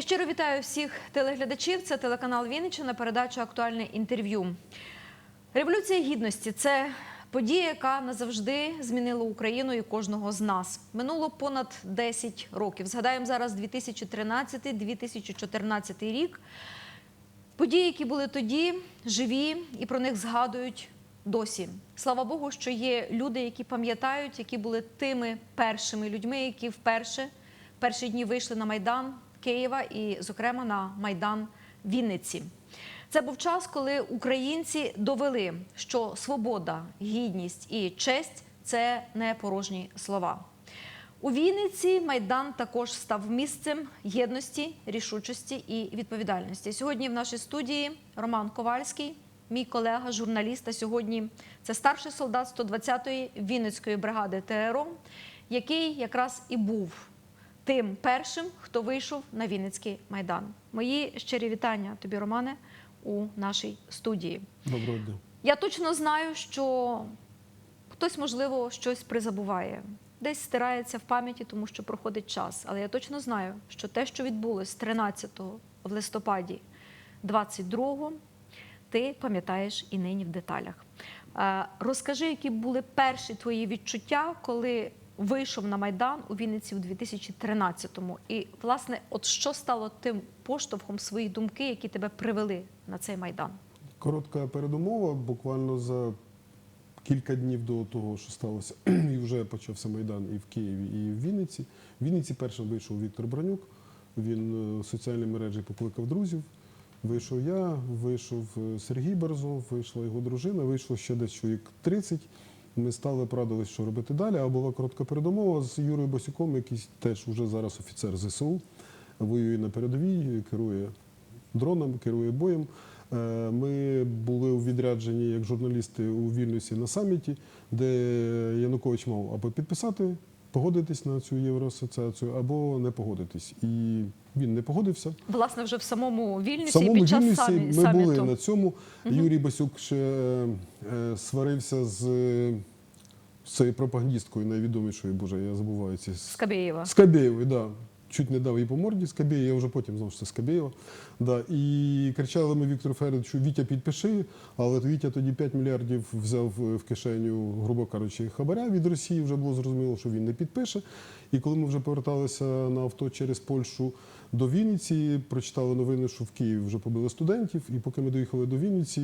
Щиро вітаю всіх телеглядачів. Це телеканал Вінниччина, передача Актуальне інтерв'ю. Революція гідності це подія, яка назавжди змінила Україну і кожного з нас. Минуло понад 10 років. Згадаємо зараз 2013-2014 рік. Події, які були тоді, живі, і про них згадують досі. Слава Богу, що є люди, які пам'ятають, які були тими першими людьми, які вперше перші дні вийшли на майдан Києва і, зокрема, на майдан Вінниці. Це був час, коли українці довели, що свобода, гідність і честь це не порожні слова. У Вінниці майдан також став місцем єдності, рішучості і відповідальності. Сьогодні в нашій студії Роман Ковальський, мій колега, журналіст. А сьогодні це старший солдат 120-ї Вінницької бригади ТРО, який якраз і був тим першим, хто вийшов на Вінницький майдан. Мої щирі вітання тобі, Романе, у нашій студії. Доброго дня. Я точно знаю, що хтось, можливо, щось призабуває, десь стирається в пам'яті, тому що проходить час. Але я точно знаю, що те, що відбулось 13 в листопаді 22-го, ти пам'ятаєш і нині в деталях. Е, Розкажи, які були перші твої відчуття, коли вийшов на Майдан у Вінниці у 2013-му. І, власне, от що стало тим поштовхом свої думки, які тебе привели на цей майдан? Коротка передумова. Буквально за кілька днів до того, що сталося, і вже почався Майдан і в Києві, і в Вінниці. В Вінниці першим вийшов Віктор Бронюк. Він е, в соціальній мережі покликав друзів. Вийшов я, вийшов е, Сергій Борзов, вийшла його дружина, вийшло ще десь чоловік 30. Ми стали порадились, що робити далі. А була коротка передумова з Юрою Босюком, який теж уже зараз офіцер ЗСУ, воює на передовій, керує дроном, керує боєм. Е, Ми були у відрядженні як журналісти у Вільнюсі на саміті, де Янукович мав або підписати, погодитись на цю євроасоціацію, або не погодитись. І він не погодився. Власне, вже в самому Вільнюсі В і самому під час Вільнюсі самі, ми саміту. були на цьому. Юрій Басюк ще е, сварився з, з цією пропагандісткою найвідомішою, боже, я забуваю ці Скабєєва. Скабєєвою, да. Чуть не дав їй по морді Скабєєва, я вже потім знав, що це Скабєєва. Да. І кричали ми Віктору Федоровичу, Вітя підпиши, але Вітя тоді 5 мільярдів взяв е, в кишеню, грубо кажучи, хабаря від Росії, вже було зрозуміло, що він не підпише. І коли ми вже поверталися на авто через Польщу до Вінниці, прочитали новини, що в Києві вже побили студентів. І поки ми доїхали до Вінниці,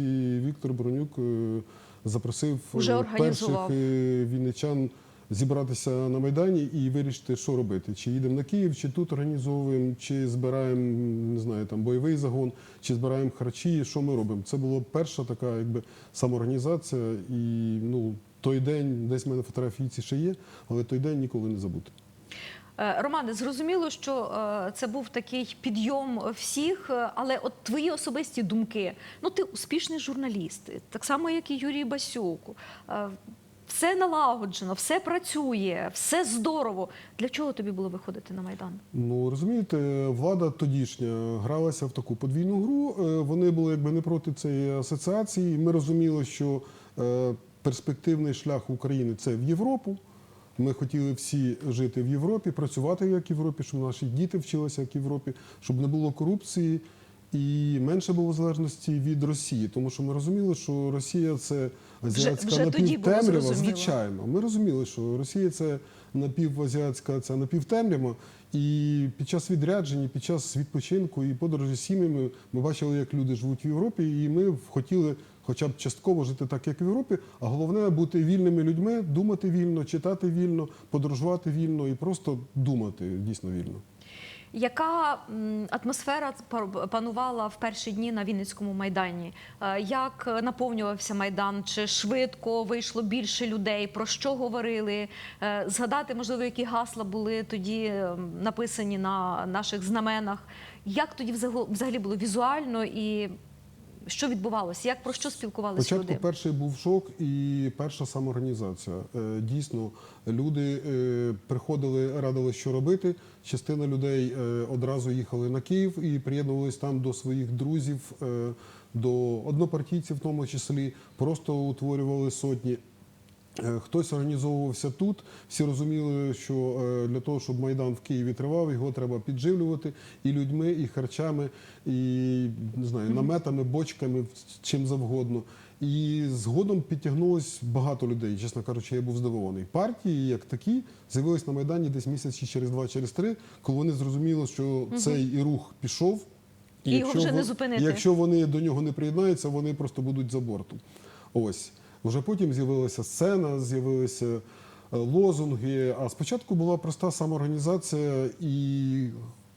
Віктор Бронюк е, запросив Уже е, перших е, вінничан зібратися на Майдані і вирішити, що робити. Чи їдемо на Київ, чи тут організовуємо, чи збираємо не знаю, там, бойовий загон, чи збираємо харчі, що ми робимо. Це була перша така якби, самоорганізація. І ну, той день, десь в мене фотографії ці ще є, але той день ніколи не забути. Е, Романе, зрозуміло, що е, це був такий підйом всіх, е, але от твої особисті думки. Ну, ти успішний журналіст, так само, як і Юрій Басюк. Все налагоджено, все працює, все здорово. Для чого тобі було виходити на Майдан? Ну розумієте, влада тодішня гралася в таку подвійну гру. Вони були якби не проти цієї асоціації. Ми розуміли, що перспективний шлях України це в Європу. Ми хотіли всі жити в Європі, працювати як в Європі, щоб наші діти вчилися як в Європі, щоб не було корупції і менше було залежності від Росії. Тому що ми розуміли, що Росія це азіатська вже напівтемрява. Звичайно, ми розуміли, що Росія це напівазіатська, це напівтемрява. І під час відряджень, під час відпочинку і подорожі з сім'ями ми бачили, як люди живуть в Європі, і ми хотіли хоча б частково жити так, як в Європі. А головне бути вільними людьми, думати вільно, читати вільно, подорожувати вільно і просто думати дійсно вільно. Яка атмосфера панувала в перші дні на Вінницькому майдані? Е, Як наповнювався майдан? Чи швидко вийшло більше людей? Про що говорили? Е, Згадати, можливо, які гасла були тоді написані на наших знаменах? Як тоді взагалі було візуально і що відбувалося? Як про що спілкувалися Спочатку люди? перший був шок і перша самоорганізація. Е, Дійсно, люди е, приходили, радили, що робити. Частина людей е, одразу їхали на Київ і приєднувалися там до своїх друзів, до однопартійців, в тому числі, просто утворювали сотні. Е, Хтось організовувався тут. Всі розуміли, що е, для того, щоб майдан в Києві тривав, його треба підживлювати і людьми, і харчами, і не знаю, наметами, бочками, чим завгодно. І згодом підтягнулось багато людей. Чесно кажучи, я був здивований. Партії, як такі, з'явились на майдані десь місяць чи через два, через три, коли вони зрозуміли, що цей і рух пішов. І його вже не зупинити. Якщо вони до нього не приєднаються, вони просто будуть за бортом. Ось. Вже потім з'явилася сцена, з'явилися е, лозунги. А спочатку була проста самоорганізація і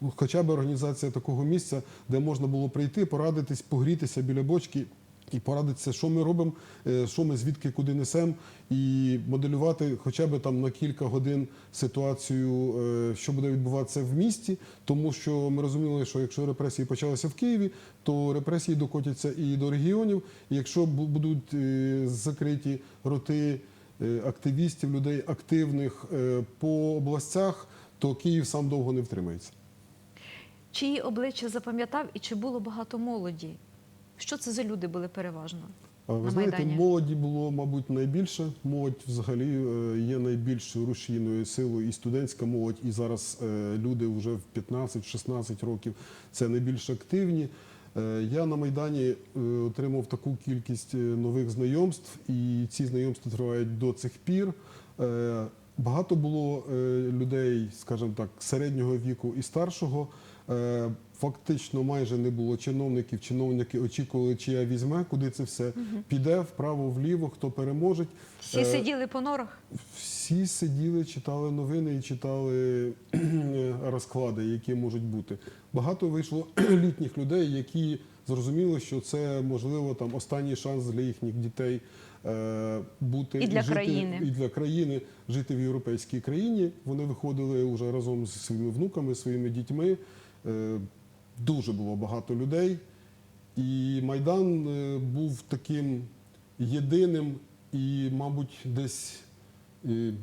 ну, хоча б організація такого місця, де можна було прийти, порадитись, погрітися біля бочки. І порадитися, що ми робимо, е, що ми звідки куди несемо, і моделювати хоча б там на кілька годин ситуацію, е, що буде відбуватися в місті, тому що ми розуміли, що якщо репресії почалися в Києві, то репресії докотяться і до регіонів. І якщо будуть е, закриті роти активістів, людей активних по областях, то Київ сам довго не втримається. Чиї обличчя запам'ятав і чи було багато молоді? Що це за люди були переважно? А Ви на знаєте, Майдані? молоді було, мабуть, найбільше. Молодь взагалі е, є найбільш рушійною силою, і студентська молодь, і зараз е, люди вже в 15-16 років це найбільш активні. Е, Я на Майдані отримав таку кількість нових знайомств, і ці знайомства тривають до цих пір. Багато було людей, скажімо так, середнього віку і старшого. Е, Фактично майже не було чиновників. Чиновники очікували, чия візьме, куди це все піде вправо, вліво, хто переможе. Всі Е, сиділи по норах? Всі сиділи, читали новини і читали розклади, які можуть бути. Багато вийшло літніх людей, які зрозуміли, що це можливо там останній шанс для їхніх дітей е, бути І для жити, країни. і для країни жити в європейській країні. Вони виходили вже разом зі своїми внуками, своїми дітьми. Е, Дуже було багато людей. І Майдан е, був таким єдиним і, мабуть, десь е,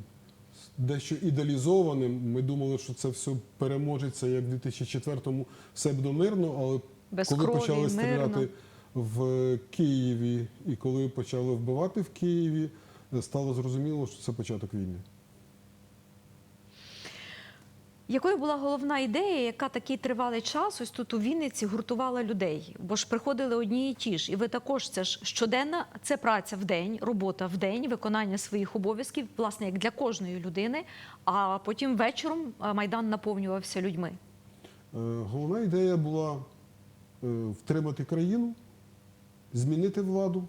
дещо ідеалізованим. Ми думали, що це все переможеться, як в 2004-му все буде мирно, але Без коли крові, почали стріляти мирно. в Києві і коли почали вбивати в Києві, стало зрозуміло, що це початок війни. Якою була головна ідея, яка такий тривалий час ось тут у Вінниці гуртувала людей? Бо ж приходили одні і ті ж, і ви також це ж щоденна це праця в день, робота в день, виконання своїх обов'язків, власне, як для кожної людини. А потім вечором майдан наповнювався людьми. Е, Головна ідея була е, втримати країну, змінити владу,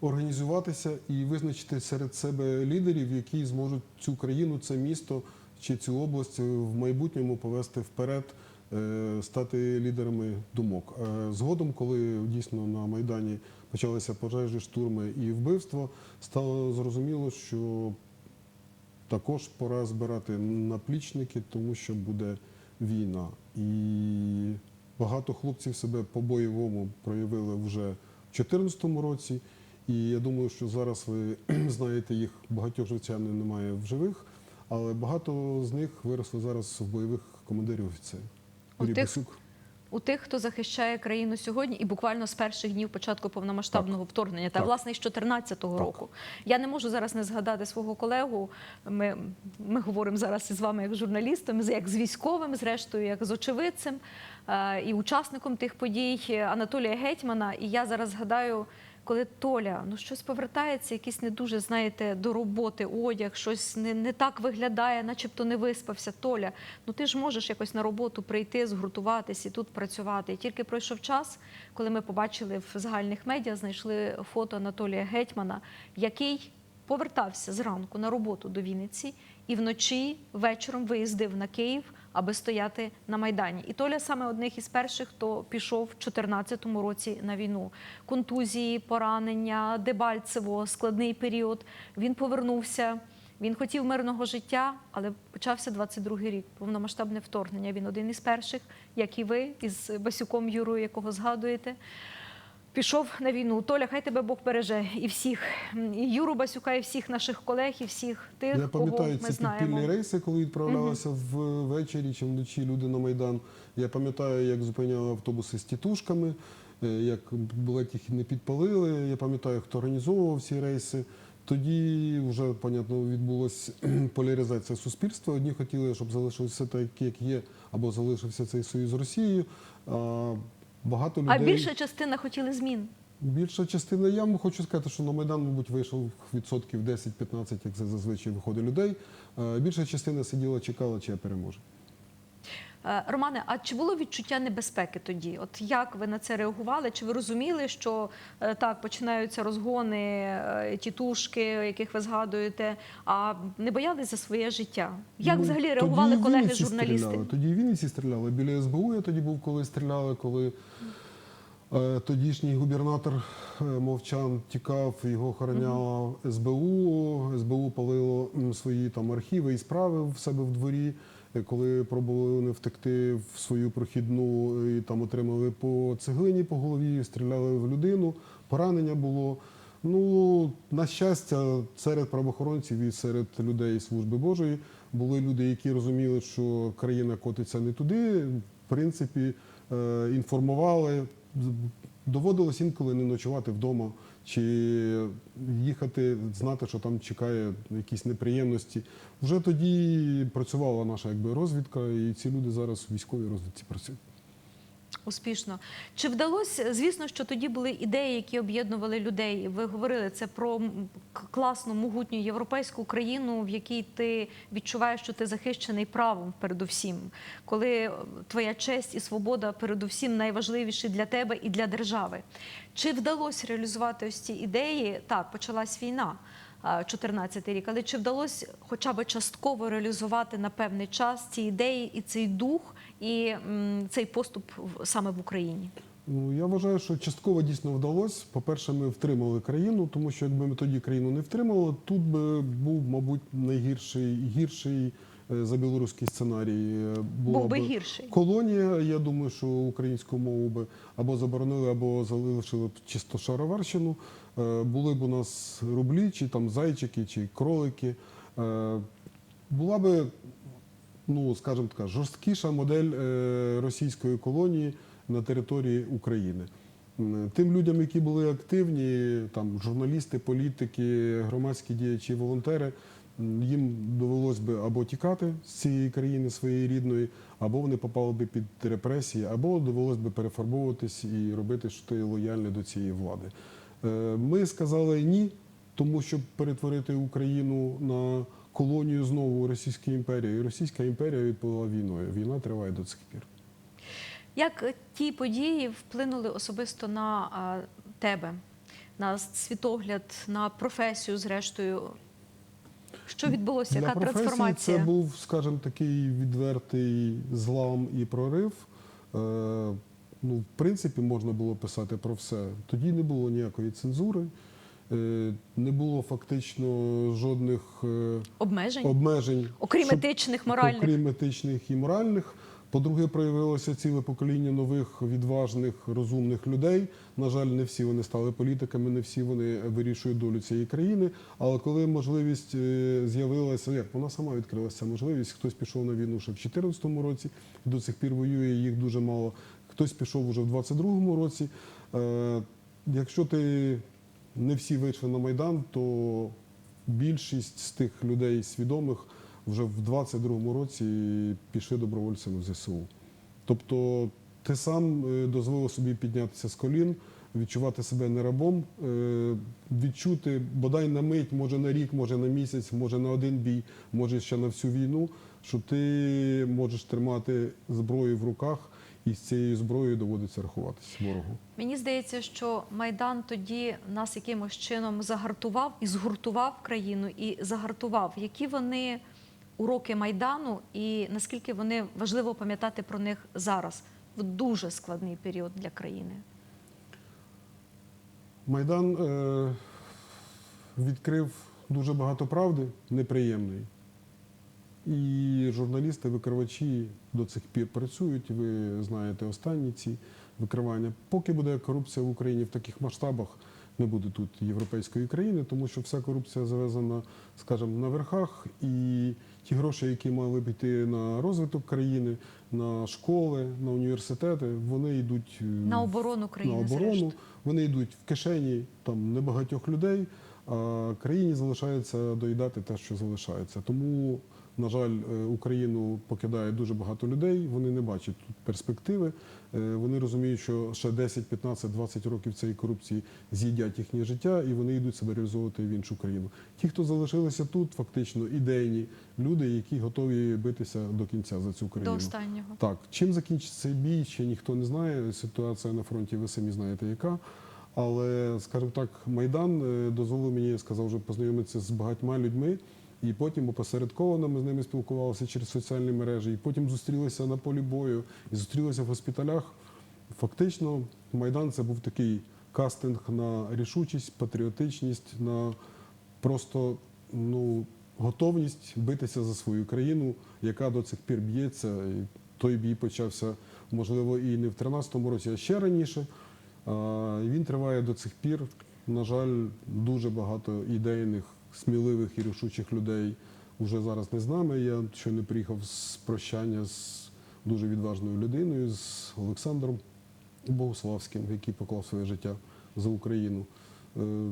організуватися і визначити серед себе лідерів, які зможуть цю країну, це місто чи цю область в майбутньому повести вперед, е, стати лідерами думок. Е, Згодом, коли дійсно на Майдані почалися пожежі, штурми і вбивства, стало зрозуміло, що також пора збирати наплічники, тому що буде війна. І багато хлопців себе по-бойовому проявили вже в 2014 році. І я думаю, що зараз ви знаєте їх, багатьох звичайно немає в живих, але багато з них виросли зараз в бойових командирів офіцерів. У тих-. У тих, хто захищає країну сьогодні, і буквально з перших днів початку повномасштабного вторгнення, та Так. власне з 2014 року. Я не можу зараз не згадати свого колегу. Ми, ми говоримо зараз із вами як з журналістом, з- як з військовим, зрештою, як з очевидцем е, і учасником тих подій Анатолія Гетьмана. І я зараз згадаю. Коли Толя ну щось повертається, якийсь не дуже знаєте до роботи одяг, щось не, не так виглядає, начебто не виспався. Толя, ну ти ж можеш якось на роботу прийти, згуртуватись і тут працювати. І тільки пройшов час, коли ми побачили в загальних медіа, знайшли фото Анатолія Гетьмана, який повертався зранку на роботу до Вінниці і вночі вечором виїздив на Київ, аби стояти на майдані. І Толя саме одних із перших, хто пішов в 2014 році на війну. Контузії, поранення, Дебальцево, складний період. Він повернувся. Він хотів мирного життя, але почався 22-й рік, повномасштабне вторгнення. Він один із перших, як і ви, із Басюком Юрою, якого згадуєте. Пішов на війну. Толя, хай тебе Бог береже і всіх, і Юру Басюка, і всіх наших колег, і всіх тих, Я кого пам'ятаю ми ці знаємо. підпільні рейси, коли відправлялися ввечері чи вночі люди на Майдан. Я пам'ятаю, як зупиняли автобуси з тітушками, е, як їх не підпалили. Я пам'ятаю, хто організовував ці рейси. Тоді вже, понятно, відбулася поляризація суспільства. Одні хотіли, щоб залишився так, як є, або залишився цей союз з Росією. Багато людей. А більша частина хотіли змін. Більша частина, я вам хочу сказати, що на Майдан, мабуть, вийшов відсотків 10-15, як це зазвичай виходить людей. Е, Більша частина сиділа, чекала, чи я переможу. Е, Романе, а чи було відчуття небезпеки тоді? От як ви на це реагували? Чи ви розуміли, що е, так починаються розгони, е, тітушки, яких ви згадуєте, а не боялись за своє життя? Як Ну, взагалі реагували колеги-журналісти? Стріляли. Тоді і в Вінниці стріляли. Біля СБУ я тоді був, коли стріляли, коли тодішній губернатор Мовчан тікав, його охороняла СБУ. СБУ палило свої там архіви і справи в себе в дворі. Е, Коли пробували втекти в свою прохідну і там отримали по цеглині по голові, стріляли в людину, поранення було. Ну, на щастя, серед правоохоронців і серед людей служби Божої були люди, які розуміли, що країна котиться не туди. В принципі, е, інформували. Доводилось інколи не ночувати вдома чи їхати, знати, що там чекає якісь неприємності. Вже тоді працювала наша якби розвідка, і ці люди зараз у військовій розвідці працюють. Успішно. Чи вдалося, звісно, що тоді були ідеї, які об'єднували людей. Ви говорили це про класну, могутню європейську країну, в якій ти відчуваєш, що ти захищений правом передусім, коли е, твоя честь і свобода передусім найважливіші для тебе і для держави. Чи вдалося реалізувати ось ці ідеї? Так, почалась війна. 14 рік, але чи вдалося хоча б частково реалізувати на певний час ці ідеї і цей дух, і цей поступ саме в Україні? Ну, я вважаю, що частково дійсно вдалося. По-перше, ми втримали країну, тому що якби ми тоді країну не втримали, тут би був, мабуть, найгірший гірший е, за білоруський сценарій. Е, була Був би гірший. Колонія, я думаю, що українську мову би або заборонили, або залишили б чисто шароварщину. Е, Були б у нас рублі, чи там зайчики, чи кролики. Е, Була би ну, скажімо така, жорсткіша модель е, російської колонії на території України. Тим людям, які були активні, там журналісти, політики, громадські діячі, волонтери, їм довелось би або тікати з цієї країни своєї рідної, або вони попали би під репресії, або довелось би перефарбовуватись і робити, що ти лояльний до цієї влади. Е, Ми сказали ні, тому щоб перетворити Україну на колонію знову Російської імперії. І Російська імперія відповіла війною. Війна триває до цих пір. Як е, ті події вплинули особисто на тебе, на світогляд, на професію, зрештою? Що відбулося? Яка трансформація? це був, скажімо, такий відвертий злам і прорив. Ну, в принципі, можна було писати про все. Тоді не було ніякої цензури, е, не було фактично жодних е, Обмежень, обмежень. окрім щоб- етичних, моральних. Окрім етичних і моральних. По-друге, проявилося ціле покоління нових відважних, розумних людей. На жаль, не всі вони стали політиками, не всі вони вирішують долю цієї країни. Але коли можливість е, з'явилася, як вона сама відкрилася можливість, хтось пішов на війну ще в 2014 році, до цих пір воює, їх дуже мало. Хтось пішов уже в 2022 році. Е, Якщо ти не всі вийшли на Майдан, то більшість з тих людей свідомих вже в 22-му році пішли добровольцями в ЗСУ. Тобто ти сам е, дозволив собі піднятися з колін, відчувати себе не рабом, е, відчути бодай на мить, може на рік, може на місяць, може на один бій, може ще на всю війну, що ти можеш тримати зброю в руках, і з цією зброєю доводиться рахуватися ворогу. Мені здається, що Майдан тоді нас якимось чином загартував і згуртував країну і загартував. Які вони уроки Майдану і наскільки вони важливо пам'ятати про них зараз в дуже складний період для країни? Майдан е, відкрив дуже багато правди неприємної. І журналісти, викривачі до цих пір працюють. Ви знаєте останні ці викривання. Поки буде корупція в Україні в таких масштабах, не буде тут європейської країни, тому що вся корупція завезена, скажімо, на верхах. І ті гроші, які мали б йти на розвиток країни, на школи, на університети, вони йдуть е, На оборону країни на оборону. Вони йдуть в кишені там небагатьох людей. а країні залишається доїдати те, що залишається. Тому, на жаль, е, Україну покидає дуже багато людей. Вони не бачать тут перспективи. Е, Вони розуміють, що ще 10, 15, 20 років цієї корупції з'їдять їхнє життя, і вони йдуть себе реалізовувати в іншу країну. Ті, хто залишилися тут, фактично ідейні люди, які готові битися до кінця за цю країну. До останнього. Так, чим закінчиться бій, ще ніхто не знає. Ситуація на фронті, ви самі знаєте, яка. Але, скажімо так, Майдан е, дозволив мені, я сказав, вже познайомитися з багатьма людьми. І потім опосередковано ми з ними спілкувалися через соціальні мережі, і потім зустрілися на полі бою, і зустрілися в госпіталях. Фактично, Майдан це був такий кастинг на рішучість, патріотичність, на просто ну, готовність битися за свою країну, яка до цих пір б'ється. І той бій почався, можливо, і не в 13-му році, а ще раніше. І Він триває до цих пір. На жаль, дуже багато ідейних, сміливих і рішучих людей вже зараз не з нами. Я щойно приїхав з прощання з дуже відважною людиною, з Олександром Богуславським, який поклав своє життя за Україну. Е,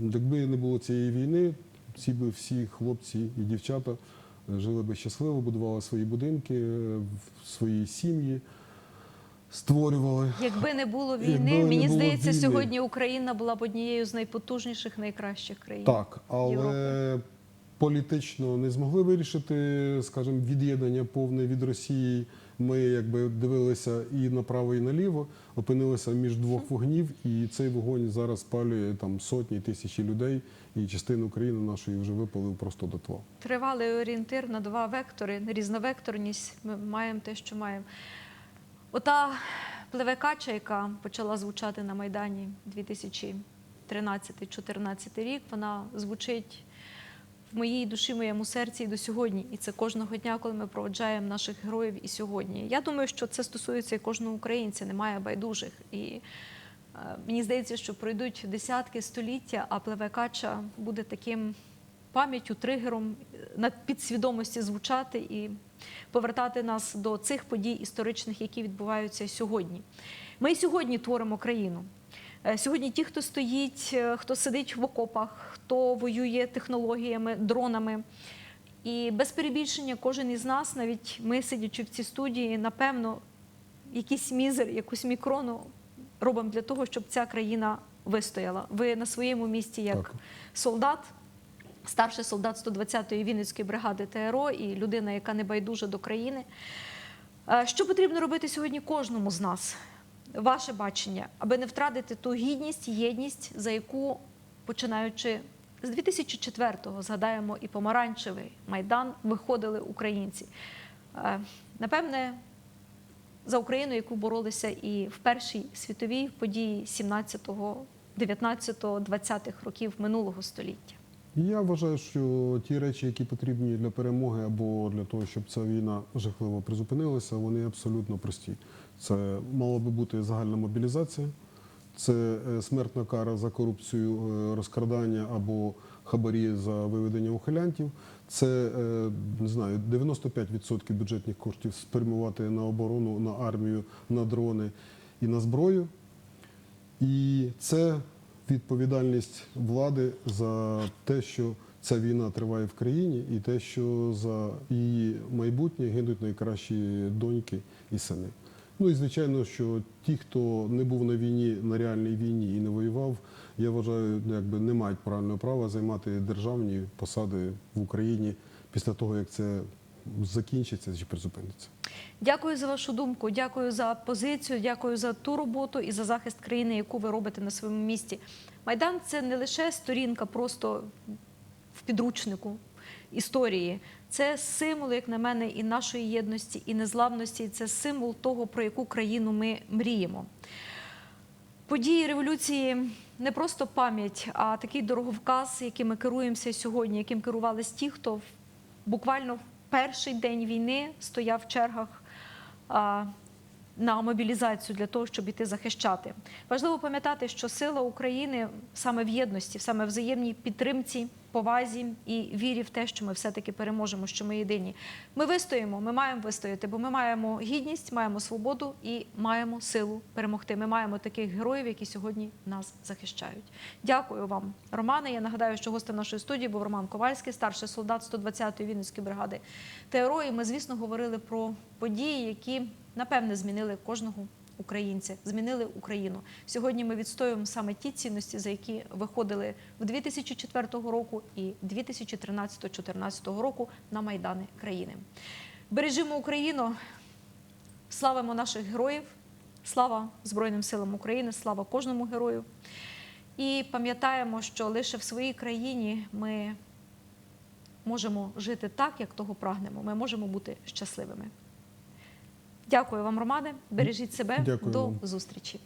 Якби не було цієї війни, всі би всі хлопці і дівчата е, жили би щасливо, будували свої будинки, е, свої сім'ї, створювали. Якби не було Якби війни, не мені було здається, війни. сьогодні Україна була б однією з найпотужніших, найкращих країн. Так, але Європи. політично не змогли вирішити, скажімо, від'єднання повне від Росії. Ми якби дивилися і направо, і наліво, опинилися між двох вогнів, і цей вогонь зараз спалює там сотні тисячі людей, і частину України нашої вже випалив просто до тла. Тривалий орієнтир на два вектори, різновекторність. Ми маємо те, що маємо. Ота плевекача, яка почала звучати на Майдані 2013-2014 рік, вона звучить в моїй душі, моєму серці і до сьогодні. І це кожного дня, коли ми проводжаємо наших героїв і сьогодні. Я думаю, що це стосується і кожного українця, немає байдужих. І е, мені здається, що пройдуть десятки століття, а плевекача буде таким пам'яттю, тригером е, на підсвідомості звучати і повертати нас до цих подій історичних, які відбуваються сьогодні. Ми сьогодні творимо країну. Е, Сьогодні ті, хто стоїть, е, хто сидить в окопах, хто воює технологіями, дронами. І без перебільшення кожен із нас, навіть ми, сидячи в цій студії, напевно, якийсь мізер, якусь мікрону робимо для того, щоб ця країна вистояла. Ви на своєму місці як Так. солдат, старший солдат 120-ї Вінницької бригади ТРО і людина, яка не байдужа до країни. Що потрібно робити сьогодні кожному з нас? Ваше бачення, аби не втратити ту гідність, єдність, за яку, починаючи з 2004-го, згадаємо і помаранчевий майдан, виходили українці. Напевне, за Україну, яку боролися і в Першій світовій події 17-го, 19-го, 20-х років минулого століття. Я вважаю, що ті речі, які потрібні для перемоги або для того, щоб ця війна жахливо призупинилася, вони абсолютно прості. Це мала би бути загальна мобілізація, це е, смертна кара за корупцію, е, розкрадання або хабарі за виведення ухилянтів. Це е, не знаю, 95% бюджетних коштів спрямувати на оборону, на армію, на дрони і на зброю. І це відповідальність влади за те, що ця війна триває в країні, і те, що за її майбутнє гинуть найкращі доньки і сини. Ну і звичайно, що ті, хто не був на війні, на реальній війні і не воював, я вважаю, ну, якби не мають правильного права займати державні посади в Україні після того, як це закінчиться чи призупиниться. Дякую за вашу думку, дякую за позицію, дякую за ту роботу і за захист країни, яку ви робите на своєму місці. Майдан це не лише сторінка просто в підручнику історії. Це символ, як на мене, і нашої єдності, і незламності. Це символ того, про яку країну ми мріємо. Події революції не просто пам'ять, а такий дороговказ, яким ми керуємося сьогодні, яким керувались ті, хто буквально перший день війни стояв в чергах на мобілізацію для того, щоб іти захищати. Важливо пам'ятати, що сила України саме в єдності, саме в взаємній підтримці повазі і вірі в те, що ми все-таки переможемо, що ми єдині. Ми вистоїмо, ми маємо вистояти, бо ми маємо гідність, маємо свободу і маємо силу перемогти. Ми маємо таких героїв, які сьогодні нас захищають. Дякую вам, Романе. Я нагадаю, що гостем нашої студії був Роман Ковальський, старший солдат 120-ї Вінницької бригади ТРО. І ми, звісно, говорили про події, які напевне змінили кожного українця, змінили Україну. Сьогодні ми відстоюємо саме ті цінності, за які виходили в 2004 року і 2013-2014 року на майдани країни. Бережімо Україну, славимо наших героїв, слава Збройним силам України, слава кожному герою. І пам'ятаємо, що лише в своїй країні ми можемо жити так, як того прагнемо. Ми можемо бути щасливими. Дякую вам, Романе. Бережіть себе. Дякую До вам. зустрічі.